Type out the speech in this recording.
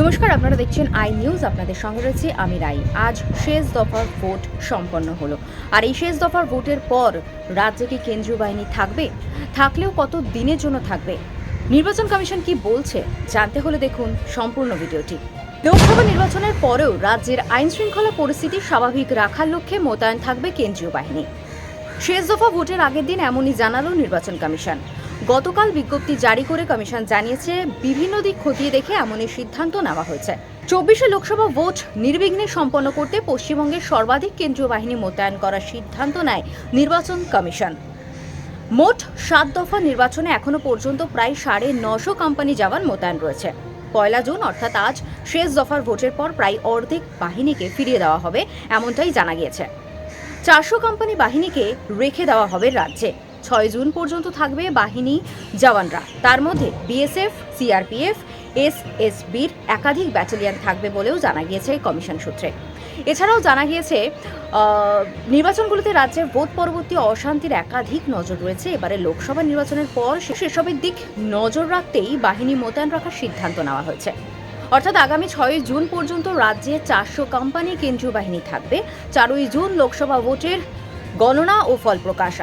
নমস্কার, আপনারা দেখছেন আই নিউজ, আপনাদের সঙ্গে রয়েছে আমি রাই। আজ শেষ দফার ভোট সম্পন্ন হলো। আর এই শেষ দফার ভোটের পর রাজ্যে কি কেন্দ্রীয় বাহিনী থাকবে? থাকলেও কত দিনের জন্য থাকবে? নির্বাচন কমিশন কি বলছে? জানতে হলে দেখুন সম্পূর্ণ ভিডিওটি। লোকসভা নির্বাচনের পরেও রাজ্যের আইন শৃঙ্খলা পরিস্থিতি স্বাভাবিক রাখার লক্ষ্যে মোতায়েন থাকবে কেন্দ্রীয় বাহিনী। শেষ দফা ভোটের আগের দিন এমনই জানালো নির্বাচন কমিশন। গতকাল বিজ্ঞপ্তি জারি করে কমিশন জানিয়েছে, বিভিন্ন দিক খতিয়ে দেখে এমনই সিদ্ধান্ত নেওয়া হয়েছে। চব্বিশে লোকসভা ভোট নির্বিঘ্নে সম্পন্ন করতে পশ্চিমবঙ্গের সর্বাধিক কেন্দ্রীয় বাহিনী মোতায়েন করার সিদ্ধান্ত নেয় নির্বাচন কমিশন। মোট সাত দফা নির্বাচনে এখনও পর্যন্ত প্রায় সাড়ে নশো কোম্পানি জওয়ান মোতায়েন রয়েছে। পয়লা জুন, অর্থাৎ আজ, শেষ দফার ভোটের পর প্রায় অর্ধেক বাহিনীকে ফিরিয়ে দেওয়া হবে, এমনটাই জানা গিয়েছে। চারশো কোম্পানি বাহিনীকে রেখে দেওয়া হবে রাজ্যে। ছয় জুন পর্যন্ত থাকবে বাহিনী জওয়ানরা। তার মধ্যে বিএসএফ, সিআরপিএফ, এসএসবির একাধিক ব্যাটালিয়ন থাকবে বলেও জানা গিয়েছে কমিশন সূত্রে। এছাড়াও জানা গিয়েছে নির্বাচনগুলোতে রাজ্যের ভোট পরবর্তী অশান্তির একাধিক নজর রয়েছে। এবারে লোকসভা নির্বাচনের পর সেসবের দিক নজর রাখতেই বাহিনী মোতায়েন রাখার সিদ্ধান্ত নেওয়া হয়েছে। অর্থাৎ আগামী ছয়ই জুন পর্যন্ত রাজ্যে চারশো কোম্পানি কেন্দ্রীয় বাহিনী থাকবে। চারই জুন লোকসভা ভোটের গণনা ও ফল প্রকাশ